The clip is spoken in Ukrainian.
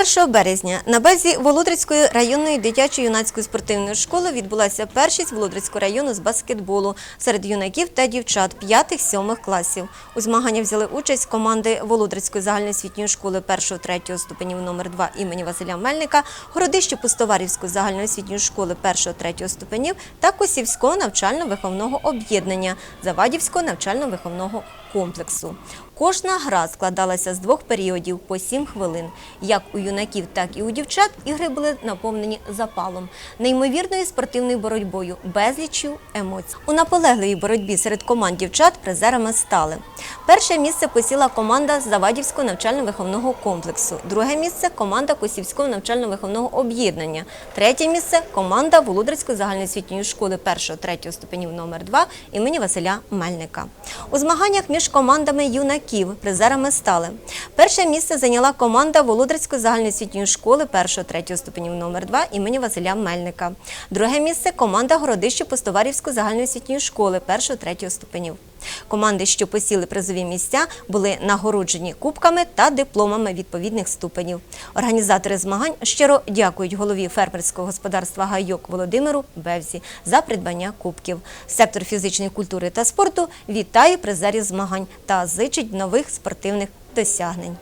1 березня на базі Володрицької районної дитячо-юнацької спортивної школи відбулася першість Володрицького району з баскетболу серед юнаків та дівчат 5-7 класів. У змаганні взяли участь команди Володрицької загальноосвітньої школи 1-3 ступенів номер 2 імені Василя Мельника, Городище Пустоварівської загальноосвітньої школи 1-3 ступенів та Косівського навчально-виховного об'єднання Завадівського навчально-виховного комплексу. Кожна гра складалася з двох періодів по 7 хвилин. Як у юнаків, так і у дівчат ігри були наповнені запалом, неймовірною спортивною боротьбою, безліччю емоцій. У наполегливій боротьбі серед команд дівчат призерами стали. Перше місце посіла команда Завадівського навчально-виховного комплексу, друге місце команда Косівського навчально-виховного об'єднання, третє місце команда Володарської загальноосвітньої школи 1-3 ступенів номер 2 імені Василя Мельника. У змаганнях між командами юнаків призерами стали. Перше місце зайняла команда Володарської загальноосвітньої школи 1-3 ступенів номер 2 імені Василя Мельника. Друге місце команда Городище Постоварівської загальноосвітньої школи 1-3 ступенів. Команди, що посіли призові місця, були нагороджені кубками та дипломами відповідних ступенів. Організатори змагань щиро дякують голові фермерського господарства Гайок Володимиру Бевзі за придбання кубків. Сектор фізичної культури та спорту вітає призерів змагань та зичить нових спортивних досягнень.